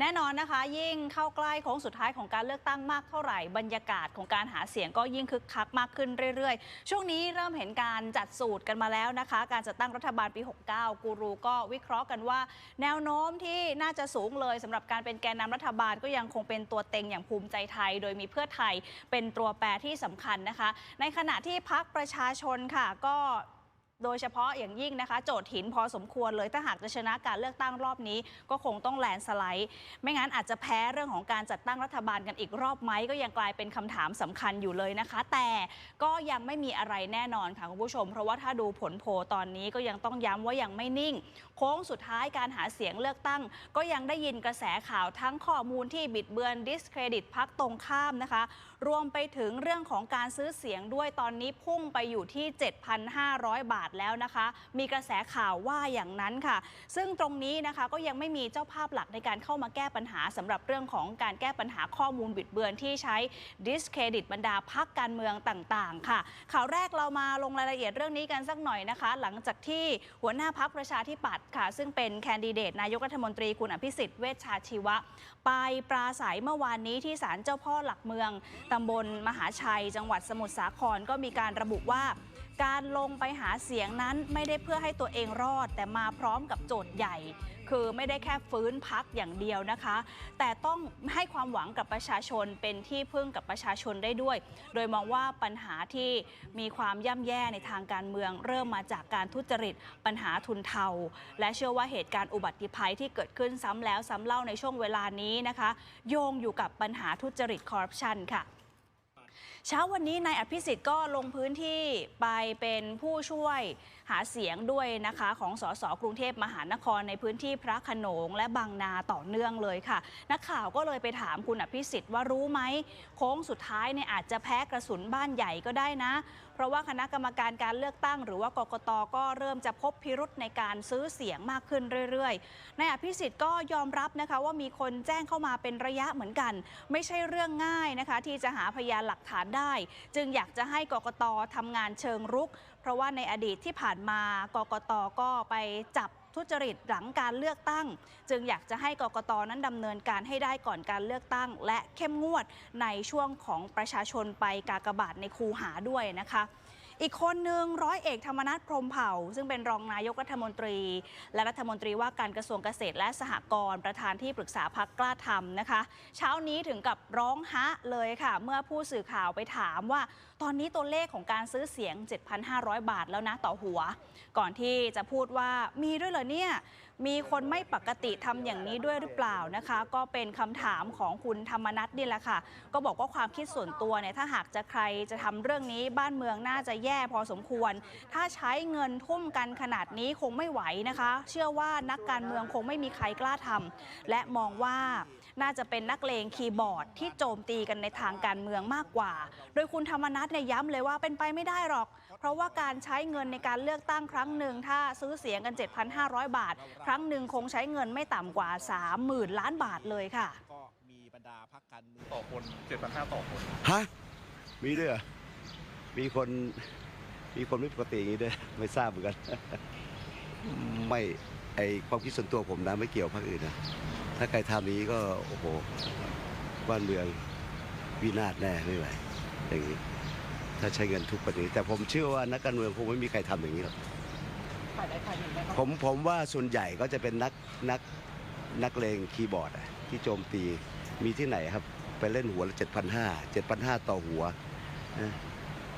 แน่นอนนะคะ ยิ่งเข้าใกล้โค้งสุดท้ายของการเลือกตั้งมากเท่าไหร่ บรรยากาศของการหาเสียงก็ยิ่งคึกคักมากขึ้นเรื่อยๆ ช่วงนี้เริ่มเห็นการจัดสูตรกันมาแล้วนะคะ การจัดตั้งรัฐบาลปี 69 กูรูก็วิเคราะห์กันว่า แนวโน้มที่น่าจะสูงเลยสำหรับการเป็นแกนนำรัฐบาลก็ยังคงเป็นตัวเต็งอย่างภูมิใจไทย โดยมีเพื่อไทยเป็นตัวแปรที่สำคัญนะคะ ในขณะที่พักประชาชนค่ะก็ โดยเฉพาะอย่างยิ่งนะคะ โจทย์หินพอสมควรเลยถ้าหากจะชนะการเลือกตั้งรอบนี้ ก็คงต้องแลนสไลด์ ไม่งั้นอาจจะแพ้เรื่องของการจัดตั้งรัฐบาลกันอีกรอบไหมก็ยังกลายเป็นคำถามสำคัญอยู่เลยนะคะ แต่ก็ยังไม่มีอะไรแน่นอนค่ะคุณผู้ชม เพราะว่าถ้าดูผลโพลตอนนี้ก็ยังต้องย้ำว่ายังไม่นิ่ง โค้งสุดท้ายการหาเสียงเลือกตั้ง ก็ยังได้ยินกระแสข่าวทั้งข้อมูลที่บิดเบือนดิสเครดิตพักตรงข้ามนะคะ รวมไปถึงเรื่องของการซื้อเสียงด้วยตอนนี้พุ่งไปอยู่ที่ 7,500 บาทแล้วนะคะ มีกระแสข่าวว่าอย่างนั้นค่ะ ซึ่งตรงนี้นะคะก็ยังไม่มีเจ้าภาพหลักในการเข้ามาแก้ปัญหาสำหรับเรื่องของการแก้ปัญหาข้อมูลบิดเบือนที่ใช้ดิสเครดิตบรรดาพักการเมืองต่างๆ ค่ะ ข่าวแรกเรามาลงรายละเอียดเรื่องนี้กันสักหน่อยนะคะ หลังจากที่หัวหน้าพักประชาธิปัตย์ค่ะ ซึ่งเป็นแคนดิเดตนายกรัฐมนตรีคุณอภิสิทธิ์เวชชาชีวะ ไปปราศัยเมื่อวานนี้ที่ศาลเจ้าพ่อหลักเมืองตำบลมหาชัย จังหวัดสมุทรสาครก็มีการระบุว่า การลงไปหาเสียงนั้นไม่ได้เพื่อให้ตัวเองรอด แต่มาพร้อมกับโจทย์ใหญ่ คือไม่ได้แค่ฟื้นพักอย่างเดียวนะคะ แต่ต้องให้ความหวังกับประชาชนเป็นที่พึ่งกับประชาชนได้ด้วย โดยมองว่าปัญหาที่มีความย่ำแย่ในทางการเมือง เริ่มมาจากการทุจริตปัญหาทุนเทา และเชื่อว่าเหตุการณ์อุบัติภัยที่เกิดขึ้นซ้ำแล้วซ้ำเล่าในช่วงเวลานี้นะคะ โยงอยู่กับปัญหาทุจริตคอร์รัปชันค่ะ เช้าวันนี้นายอภิสิทธิ์ก็ลงพื้นที่ไปเป็นผู้ช่วย หาเสียงด้วยนะคะของสสกรุงเทพมหานครในพื้นที่พระขนงและบางนาต่อเนื่องเลยค่ะ นักข่าวก็เลยไปถามคุณอภิสิทธิ์ว่ารู้ไหมโค้งสุดท้ายเนี่ยอาจจะแพ้กระสุนบ้านใหญ่ก็ได้นะ เพราะว่าคณะกรรมการการเลือกตั้ง หรือว่ากกตก็เริ่มจะพบพิรุษในการซื้อเสียงมากขึ้นเรื่อยๆนายอภิสิทธิ์ก็ยอมรับนะคะว่ามีคนแจ้งเข้ามาเป็นระยะเหมือนกัน ไม่ใช่เรื่องง่ายนะคะ ที่จะหาพยานหลักฐานได้ จึงอยากจะให้กกตทำงานเชิงรุก ราะว่าในอดีตที่ผ่านมากกตก็ไปจับทุจริตหลังการเลือกตั้ง จึงอยากจะให้กกตนั้นดำเนินการให้ได้ก่อนการเลือกตั้ง และเข้มงวดในช่วงของประชาชนไปกากบาทในคูหาด้วยนะคะ อีกคนหนึ่งร้อยเอกธรรมนัฐพรมเผ่า ซึ่งเป็นรองนายกรัฐมนตรี และรัฐมนตรีว่าการกระทรวงเกษตรและสหกรณ์ประธานที่ปรึกษาพักกล้าทำนะคะ เช้านี้ถึงกับร้องฮะเลยค่ะ เมื่อผู้สื่อข่าวไปถามว่า ตอนนี้ตัวเลขของการซื้อเสียง 7,500 บาทแล้วนะต่อหัว ก่อนที่จะพูดว่ามีด้วยเหรอเนี่ยมีคนไม่ปกติทำอย่างนี้ด้วยหรือเปล่านะคะ ก็เป็นคำถามของคุณธรรมนัฐนี่แหละค่ะ ก็บอกว่าความคิดส่วนตัวเนี่ยถ้าหากจะใครจะทำเรื่องนี้บ้านเมืองน่าจะแย่พอสมควร ถ้าใช้เงินทุ่มกันขนาดนี้คงไม่ไหวนะคะ เชื่อว่านักการเมืองคงไม่มีใครกล้าทำและมองว่าน่าจะเป็นนักเลงคีย์บอร์ดที่โจมตีกันในทางการเมืองมากกว่า โดยคุณธรรมนัฐเนี่ยย้ำเลยว่าเป็นไปไม่ได้หรอก เพราะว่าการใช้เงินในการเลือกตั้งครั้งหนึ่งถ้าซื้อเสียงกัน 7,500 บาท ครั้งหนึ่งคงใช้เงินไม่ต่ำกว่า 30,000 ล้านบาทเลยค่ะ ก็มีบรรดาพักการเมืองต่อคนเจ็ดพันห้าต่อคน ฮะ มีด้วยเหรอมีคนมีคนไม่ปกติอย่างนี้ด้วยไม่ทราบเหมือนกัน ไม่ไอความคิดส่วนตัวผมนะไม่เกี่ยวพรรคอื่นนะถ้าใครทำอย่างนี้ก็โอ้โหบ้านเมืองวินาศแน่ไม่ไหวอย่างนี้ ถ้าใช้เงินทุกประเด็นแต่ผมเชื่อว่านักการเมืองคงไม่มีใครทำอย่างนี้หรอกผมผมว่าส่วนใหญ่ก็จะเป็นนักนักนักเลงคีย์บอร์ดอะที่โจมตีมีที่ไหนครับ ไปเล่นหัวละเจ็ดพันห้าเจ็ดพันห้าต่อหัวนะ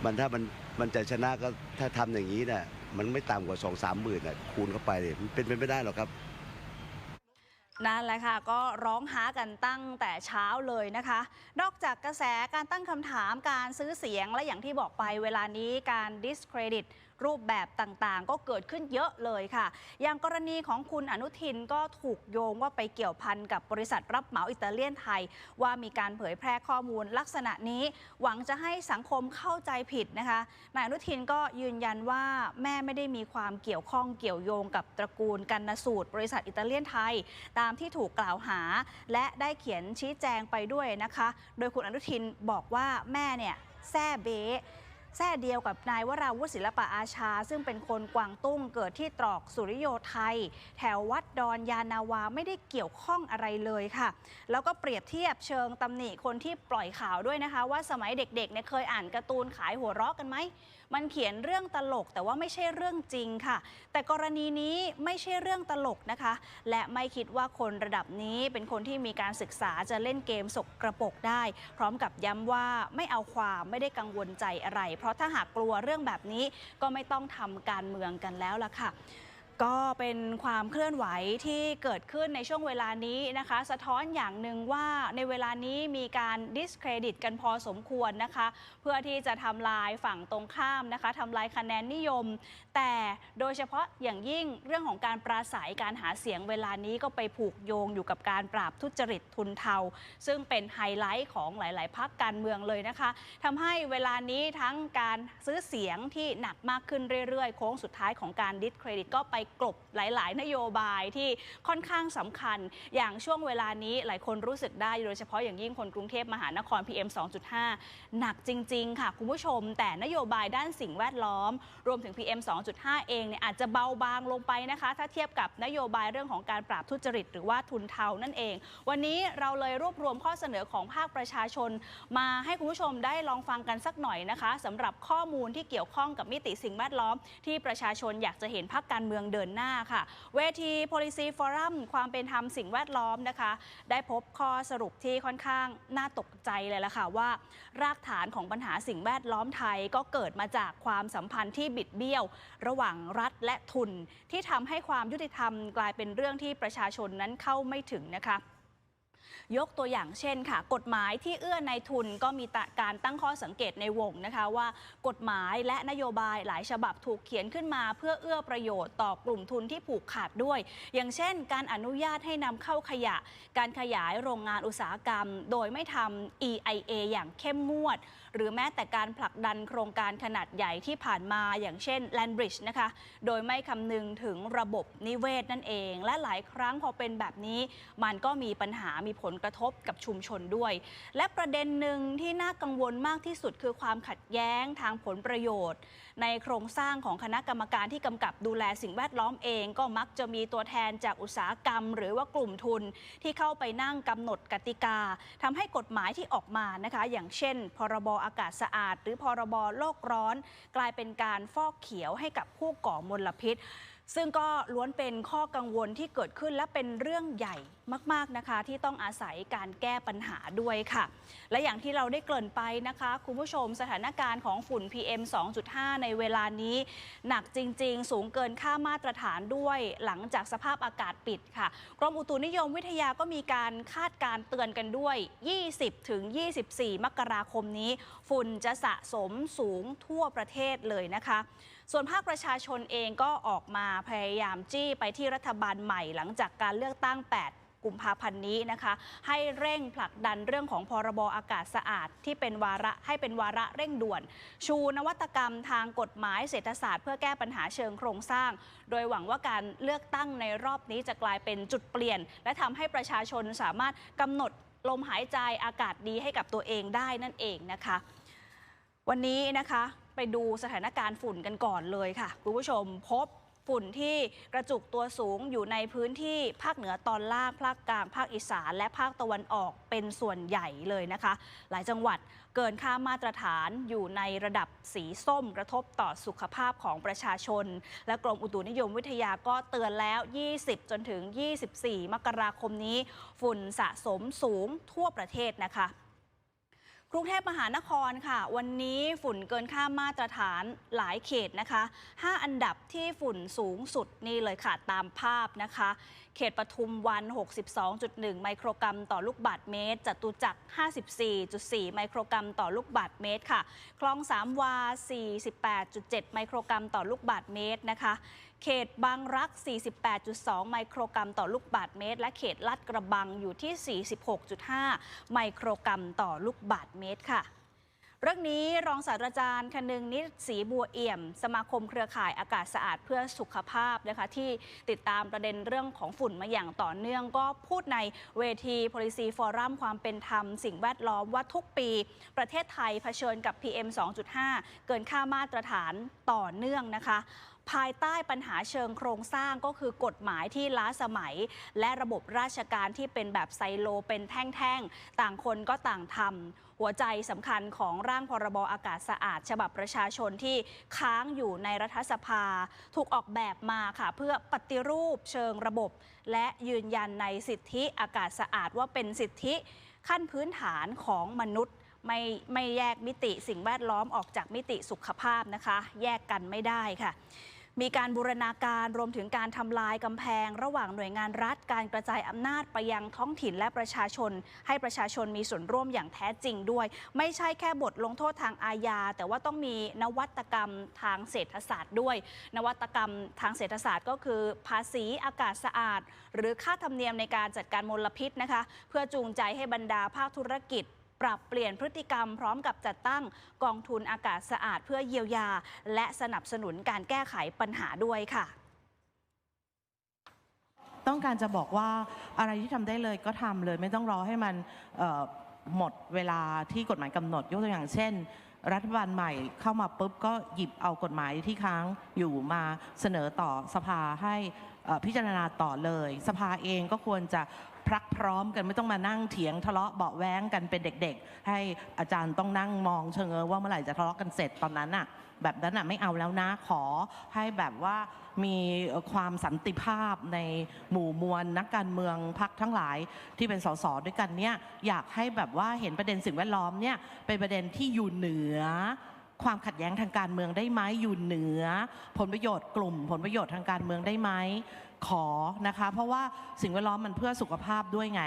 มันถ้ามันมันจะชนะก็ถ้าทำอย่างนี้น่ะมันไม่ต่ำกว่าสองสามหมื่นอะคูณเข้าไปเลยมันเป็นไปไม่ได้หรอกครับ นั่นแหละค่ะ ก็ร้องหากันตั้งแต่เช้าเลยนะคะ นอกจากกระแสการตั้งคำถามการซื้อเสียงและอย่างที่บอกไปเวลานี้การ discredit รูปแบบต่างๆ ก็เกิดขึ้นเยอะเลยค่ะ อย่างกรณีของคุณอนุทินก็ถูกโยงว่าไปเกี่ยวพันกับบริษัทรับเหมาอิตาเลียนไทย ว่ามีการเผยแพร่ข้อมูลลักษณะนี้ หวังจะให้สังคมเข้าใจผิดนะคะนายอนุทินก็ยืนยันว่าแม่ไม่ได้มีความเกี่ยวข้องเกี่ยวโยงกับตระกูลกันนสูตร บริษัทอิตาเลียนไทย ตามที่ถูกกล่าวหา และได้เขียนชี้แจงไปด้วยนะคะ โดยคุณอนุทินบอกว่าแม่เนี่ยแซ่เบ้ แท้เดียวกับนายวราวุฒิศิลปะอาชา ซึ่งเป็นคนกวางตุ้งเกิดที่ตรอกสุริโยไทย แถววัดดอนยานาวาไม่ได้เกี่ยวข้องอะไรเลยค่ะ แล้วก็เปรียบเทียบเชิงตำหนิคนที่ปล่อยข่าวด้วยนะคะ ว่าสมัยเด็กๆเนี่ยเคยอ่านการ์ตูนขายหัวเราะกันไหม มันเขียนเรื่องตลกแต่ว่าไม่ใช่เรื่องจริงค่ะ แต่กรณีนี้ไม่ใช่เรื่องตลกนะคะ และไม่คิดว่าคนระดับนี้เป็นคนที่มีการศึกษาจะเล่นเกมสกกระปกได้ พร้อมกับย้ำว่าไม่เอาความไม่ได้กังวลใจอะไรเพราะถ้าหากกลัวเรื่องแบบนี้ก็ไม่ต้องทำการเมืองกันแล้วล่ะค่ะ ก็เป็นความเคลื่อนไหวที่เกิดขึ้นในช่วงเวลานี้นะคะ สะท้อนอย่างหนึ่งว่าในเวลานี้มีการดิสเครดิตกันพอสมควรนะคะ เพื่อที่จะทำลายฝั่งตรงข้ามนะคะทำลายคะแนนนิยม แต่โดยเฉพาะอย่างยิ่งเรื่องของการปราศัยการหาเสียงเวลานี้ก็ไปผูกโยงอยู่กับการปราบทุจริตทุนเทา ซึ่งเป็นไฮไลท์ของหลาย ๆพักการเมืองเลยนะคะทำให้เวลานี้ทั้งการซื้อเสียงที่หนักมากขึ้นเรื่อย ๆ โค้งสุดท้ายของการดิสเครดิตก็ไปกลบหลาย ๆ นโยบายที่ค่อนข้างสำคัญ อย่างช่วงเวลานี้หลายคนรู้สึกได้ โดยเฉพาะอย่างยิ่งคนกรุงเทพมหานคร PM 2.5 หนักจริง ๆ ค่ะคุณผู้ชม แต่นโยบายด้านสิ่งแวดล้อม รวมถึง PM 2.5 เองเนี่ยอาจจะเบาบางลงไปนะคะ ถ้าเทียบกับนโยบายเรื่องของการปราบทุจริต หรือว่าทุนเทานั่นเอง วันนี้เราเลยรวบรวมข้อเสนอของภาคประชาชน มาให้คุณผู้ชมได้ลองฟังกันสักหน่อยนะคะสำหรับข้อมูลที่เกี่ยวข้องกับมิติสิ่งแวดล้อม ที่ประชาชนอยากจะเห็นพรรคการเมืองเดินหน้าค่ะ เวที policy forum ความเป็นธรรมสิ่งแวดล้อมนะคะ ได้พบข้อสรุปที่ค่อนข้างน่าตกใจเลยละค่ะว่า รากฐานของปัญหาสิ่งแวดล้อมไทยก็เกิดมาจากความสัมพันธ์ที่บิดเบี้ยว ระหว่างรัฐและทุน ที่ทำให้ความยุติธรรมกลายเป็นเรื่องที่ประชาชนนั้นเข้าไม่ถึงนะคะ ยกตัวอย่างเช่นค่ะ กฎหมายที่เอื้อในทุนก็มีการตั้งข้อสังเกตในวงนะคะว่า กฎหมายและนโยบายหลายฉบับถูกเขียนขึ้นมา เพื่อเอื้อประโยชน์ต่อกลุ่มทุนที่ผูกขาดด้วย อย่างเช่น การอนุญาตให้นำเข้าขยะ การขยายโรงงานอุตสาหกรรม โดยไม่ทำ EIA อย่างเข้มงวด หรือแม้แต่การผลักดันโครงการขนาดใหญ่ที่ผ่านมาอย่างเช่น Land Bridge นะคะ โดยไม่คำนึงถึงระบบนิเวศนั่นเอง และหลายครั้งพอเป็นแบบนี้ มันก็มีปัญหามีผลกระทบกับชุมชนด้วย และประเด็นหนึ่งที่น่ากังวลมากที่สุดคือความขัดแย้งทางผลประโยชน์ ในโครงสร้างของคณะกรรมการที่กำกับดูแลสิ่งแวดล้อมเองก็มักจะมีตัวแทนจากอุตสาหกรรม หรือว่ากลุ่มทุนที่เข้าไปนั่งกำหนดกติกาทำให้กฎหมายที่ออกมานะคะ อย่างเช่น พรบอากาศสะอาด หรือพรบโลกร้อน กลายเป็นการฟอกเขียวให้กับผู้ก่อมลพิษ ซึ่งก็ล้วนเป็นข้อกังวลที่เกิดขึ้นและเป็นเรื่องใหญ่มาก ๆนะคะ ที่ต้องอาศัยการแก้ปัญหาด้วยค่ะ และอย่างที่เราได้เกริ่นไปนะคะ คุณผู้ชมสถานการณ์ของฝุ่น PM 2.5 ในเวลานี้ หนักจริง ๆ สูงเกินค่ามาตรฐานด้วยหลังจากสภาพอากาศปิดค่ะ กรมอุตุนิยมวิทยาก็มีการคาดการเตือนกันด้วย 20 ถึง 24 มกราคมนี้ ฝุ่นจะสะสมสูงทั่วประเทศเลยนะคะ ส่วนภาคประชาชนเองก็ออกมาพยายามจี้ไปที่รัฐบาลใหม่หลังจากการเลือกตั้ง 8กุมภาพันธ์นี้นะคะ ให้เร่งผลักดันเรื่องของพรบอากาศสะอาด ที่เป็นวาระให้เป็นวาระเร่งด่วน ชูนวัตกรรมทางกฎหมายเศรษฐศาสตร์เพื่อแก้ปัญหาเชิงโครงสร้าง โดยหวังว่าการเลือกตั้งในรอบนี้จะกลายเป็นจุดเปลี่ยน และทำให้ประชาชนสามารถกำหนดลมหายใจอากาศดีให้กับตัวเองได้นั่นเองนะคะ วันนี้นะคะไปดูสถานการณ์ฝุ่นกันก่อนเลยค่ะคุณผู้ชมพบ ฝุ่นที่กระจุกตัวสูงอยู่ในพื้นที่ภาคเหนือตอนล่างภาคกลาง ภาคอีสาน และภาคตะวันออกเป็นส่วนใหญ่เลยนะคะ หลายจังหวัดเกินค่ามาตรฐานอยู่ในระดับสีส้มกระทบต่อสุขภาพของประชาชน และกรมอุตุนิยมวิทยาก็เตือนแล้ว 20 จนถึง 24 มกราคมนี้ ฝุ่นสะสมสูงทั่วประเทศนะคะ กรุงเทพมหานครค่ะ วันนี้ฝุ่นเกินค่ามาตรฐานหลายเขตนะคะ 5 อันดับที่ฝุ่นสูงสุดนี่เลยค่ะ ตามภาพนะคะ เขตปทุมวัน 62.1 ไมโครกรัมต่อลูกบาทเมตรจตุจักร 54.4 ไมโครกรัมต่อลูกบาทเมตรค่ะ คลองสามวา 48.7 ไมโครกรัมต่อลูกบาทเมตรนะคะ เขตบางรัก 48.2 ไมโครกรัมต่อลูกบาทเมตร และเขตลาดกระบังอยู่ที่ 46.5 ไมโครกรัมต่อลูกบาทเมตรค่ะเรื่องนี้รองศาสตราจารย์คนึงนิตศรีบัวเอี่ยม สมาคมเครือข่ายอากาศสะอาดเพื่อสุขภาพนะคะที่ติดตามประเด็นเรื่องของฝุ่นมาอย่างต่อเนื่อง ก็พูดในเวที Policy Forum ความเป็นธรรมสิ่งแวดล้อมว่าทุกปี ประเทศไทยเผชิญกับ PM 2.5 เกินค่ามาตรฐานต่อเนื่องนะคะ ภายใต้ปัญหาเชิงโครงสร้างก็คือกฎหมายที่ล้าสมัย และระบบราชการที่เป็นแบบไซโลเป็นแท่งๆ ต่างคนก็ต่างทำหัวใจสำคัญของร่างพรบอากาศสะอาด ฉบับประชาชนที่ค้างอยู่ในรัฐสภา ถูกออกแบบมาค่ะเพื่อปฏิรูปเชิงระบบ และยืนยันในสิทธิอากาศสะอาดว่าเป็นสิทธิขั้นพื้นฐานของมนุษย์ไม่ไม่แยกมิติสิ่งแวดล้อมออกจากมิติสุขภาพนะคะ แยกกันไม่ได้ค่ะ มีการบูรณาการรวมถึงการทำลายกำแพง ระหว่างหน่วยงานรัฐ การกระจายอำนาจไปยังท้องถิ่นและประชาชน ให้ประชาชนมีส่วนร่วมอย่างแท้จริงด้วย ไม่ใช่แค่บทลงโทษทางอาญา แต่ว่าต้องมีนวัตกรรมทางเศรษฐศาสตร์ด้วย นวัตกรรมทางเศรษฐศาสตร์ก็คือ ภาษีอากาศสะอาด หรือค่าธรรมเนียมในการจัดการมลพิษนะคะ เพื่อจูงใจให้บรรดาภาคธุรกิจ ปรับเปลี่ยนพฤติกรรมพร้อมกับจัดตั้งกองทุนอากาศสะอาดเพื่อเยียวยา และสนับสนุนการแก้ไขปัญหาด้วยค่ะต้องการจะบอกว่าอะไรที่ทำได้เลยก็ทำเลยไม่ต้องรอให้มันหมดเวลาที่กฎหมายกำหนด ยกตัวอย่างเช่น รัฐบาลใหม่เข้ามาปุ๊บก็หยิบเอากฎหมายที่ค้างอยู่มาเสนอต่อสภาให้พิจารณาต่อเลย สภาเองก็ควรจะ พรักพร้อมกันไม่ต้องมานั่งเถียงทะเลาะเบาแว้งกันเป็นเด็กๆ ให้อาจารย์ต้องนั่งมองเชิงเอว่าเมื่อไหร่จะทะเลาะกันเสร็จตอนนั้นน่ะแบบนั้นน่ะไม่เอาแล้วนะขอให้แบบว่ามีความสันติภาพในหมู่มวลนักการเมืองพักทั้งหลายที่เป็นสสด้วยกันเนี่ยอยากให้แบบว่าเห็นประเด็นสิ่งแวดล้อมเนี่ยเป็นประเด็นที่อยู่เหนือ ความขัดแย้งทางการเมืองได้ไหมอยู่เหนือ ผลประโยชน์กลุ่ม ผลประโยชน์ทางการเมืองได้ไหมขอนะคะ เพราะว่าสิ่งแวดล้อมมันเพื่อสุขภาพด้วยไง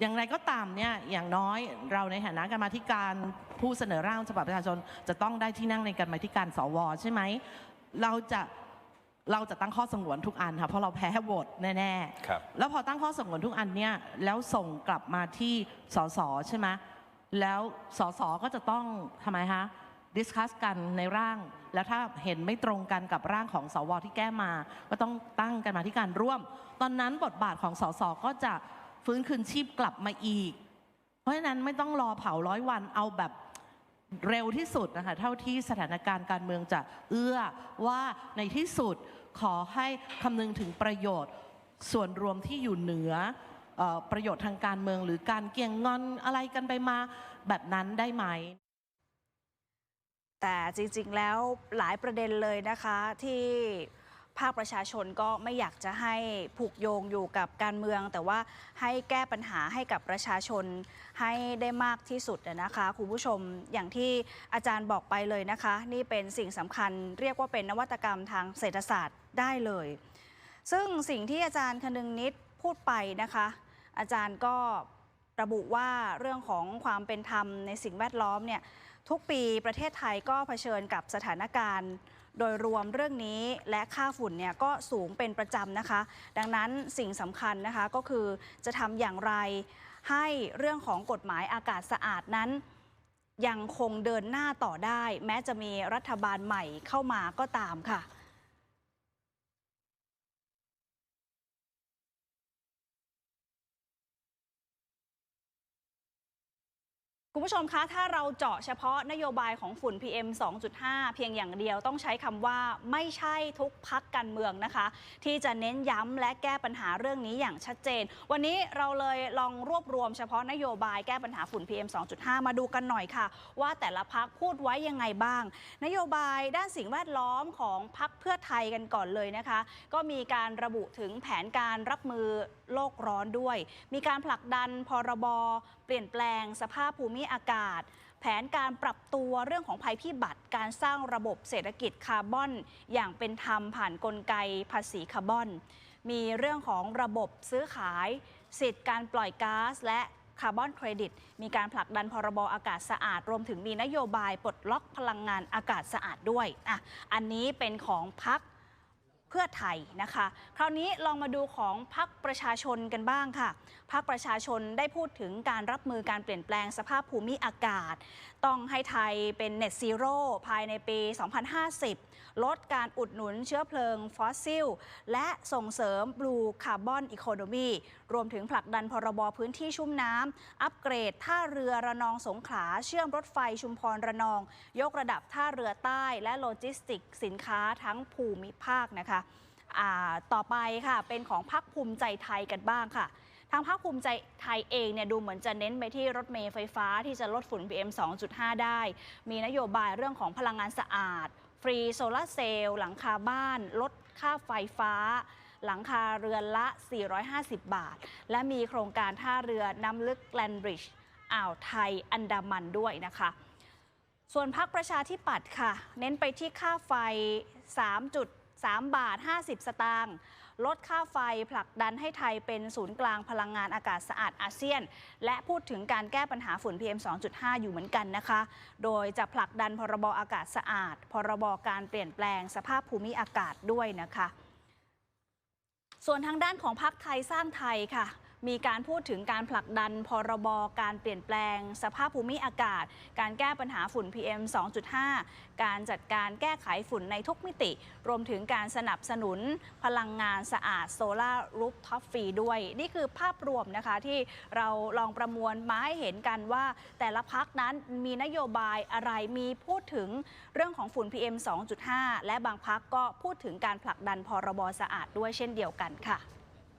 อย่างไรก็ตามเนี่ยอย่างน้อยเราในฐานะกรรมาธิการผู้เสนอร่างฉบับประชาชน จะต้องได้ที่นั่งในกรรมาธิการสวใช่ไหมเราจะเราจะตั้งข้อสงวนทุกอันค่ะเพราะเราแพ้โหวตแน่ครับๆแล้วพอตั้งข้อสงวนทุกอันเนี่ยแล้วส่งกลับมาที่สสใช่ไหมแล้วสสก็จะต้องทำไมคะ ดิสคัสกันในร่าง แล้วถ้าเห็นไม่ตรงกันกับร่างของสวที่แก้มา ก็ต้องตั้งกันมาที่การร่วม ตอนนั้นบทบาทของสสก็จะฟื้นคืนชีพกลับมาอีก เพราะฉะนั้นไม่ต้องรอเผาร้อยวันเอาแบบเร็วที่สุดนะคะเท่าที่สถานการณ์การเมืองจะเอื้อว่าในที่สุดขอให้คำนึงถึงประโยชน์ส่วนรวมที่อยู่เหนืออประโยชน์ทางการเมืองหรือการเกี่ยงงอนอะไรกันไปมาแบบนั้นได้ไหม แต่จริง ๆ แล้วหลายประเด็นเลยนะคะที่ภาคประชาชนก็ไม่อยากจะให้ผูกโยงอยู่กับการเมือง แต่ว่าให้แก้ปัญหาให้กับประชาชนให้ได้มากที่สุดนะคะคุณผู้ชมอย่างที่อาจารย์บอกไปเลยนะคะ นี่เป็นสิ่งสำคัญเรียกว่าเป็นนวัตกรรมทางเศรษฐศาสตร์ได้เลย ซึ่งสิ่งที่อาจารย์คนึงนิดพูดไปนะคะ อาจารย์ก็ระบุว่าเรื่องของความเป็นธรรมในสิ่งแวดล้อมเนี่ย ทุกปีประเทศไทยก็เผชิญกับสถานการณ์ โดยรวมเรื่องนี้และค่าฝุ่นเนี่ยก็สูงเป็นประจำนะคะ ดังนั้นสิ่งสำคัญนะคะก็คือจะทำอย่างไรให้เรื่องของกฎหมายอากาศสะอาดนั้น ยังคงเดินหน้าต่อได้ แม้จะมีรัฐบาลใหม่เข้ามาก็ตามค่ะ คุณผู้ชมคะ ถ้าเราเจาะเฉพาะนโยบายของฝุ่น PM 2.5 เพียงอย่างเดียวต้องใช้คำว่าไม่ใช่ทุกพักการเมืองนะคะ ที่จะเน้นย้ำและแก้ปัญหาเรื่องนี้อย่างชัดเจน วันนี้เราเลยลองรวบรวมเฉพาะนโยบายแก้ปัญหาฝุ่น PM 2.5 มาดูกันหน่อยค่ะ ว่าแต่ละพักพูดไว้ยังไงบ้าง นโยบายด้านสิ่งแวดล้อมของพักเพื่อไทยกันก่อนเลยนะคะ ก็มีการระบุถึงแผนการรับมือโลกร้อนด้วย มีการผลักดันพรบเปลี่ยนแปลงสภาพภูมิอากาศ แผนการปรับตัวเรื่องของภัยพิบัติ การสร้างระบบเศรษฐกิจคาร์บอน อย่างเป็นธรรมผ่านนกลไกภาษีคาร์บอน มีเรื่องของระบบซื้อขาย สิทธิ์การปล่อยก๊าซและคาร์บอนเครดิต มีการผลักดันพรบอากาศสะอาด รวมถึงมีนโยบายปลดล็อกพลังงานอากาศสะอาดด้วยอะอันนี้เป็นของพัก พื่อไทยนะคะ คราวนี้ลองมาดูของพักประชาชนกันบ้างค่ะพักประชาชนได้พูดถึงการรับมือการเปลี่ยนแปลงสภาพภูมิอากาศ ต้องให้ไทยเป็นเน็ตซีโร่ภายในปี 2050 ลดการอุดหนุนเชื้อเพลิงฟอสซิล และส่งเสริมบลูคาร์บอนอีโคโนมีรวมถึงผลักดันพรบพื้นที่ชุ่มน้ำอัปเกรดท่าเรือระนองสงขลาเชื่อมรถไฟชุมพรระนอง ยกระดับท่าเรือใต้และโลจิสติกสินค้าทั้งภูมิภาคนะคะ ต่อไปค่ะเป็นของพักภูมิใจไทยกันบ้างค่ะ ทางภาคภูมิใจไทยเองเนี่ยดูเหมือนจะเน้นไปที่รถเมล์ไฟฟ้าที่จะลดฝุ่น PM 2.5 ได้ มีนโยบายเรื่องของพลังงานสะอาด ฟรีโซลาร์เซลล์หลังคาบ้าน ลดค่าไฟฟ้า หลังคาเรือนละ 450 บาท และมีโครงการท่าเรือน้ำลึกแกลนบริดจ์อ่าวไทยอันดามันด้วยนะคะส่วนพักประชาธิปัตย์ค่ะ เน้นไปที่ค่าไฟ 3 บาท 50 สตางค์ลดค่าไฟผลักดันให้ไทยเป็นศูนย์กลางพลังงานอากาศสะอาดอาเซียน และพูดถึงการแก้ปัญหาฝุ่น PM 2.5 อยู่เหมือนกันนะคะ โดยจะผลักดันพรบอากาศสะอาด พรบการเปลี่ยนแปลงสภาพภูมิอากาศด้วยนะคะส่วนทางด้านของพรรคไทยสร้างไทยค่ะ มีการพูดถึงการผลักดันพรบการเปลี่ยนแปลง สภาพภูมิอากาศ การแก้ปัญหาฝุ่น PM 2.5 การจัดการแก้ไขฝุ่นในทุกมิติ รวมถึงการสนับสนุนพลังงานสะอาดโซลาร์รูฟท็อปฟรีด้วย นี่คือภาพรวมนะคะที่เราลองประมวลมาให้เห็นกันว่าแต่ละพักนั้นมีนโยบายอะไรมีพูดถึงเรื่องของฝุ่น PM 2.5 และบางพักก็พูดถึงการผลักดันพรบสะอาดด้วยเช่นเดียวกันค่ะ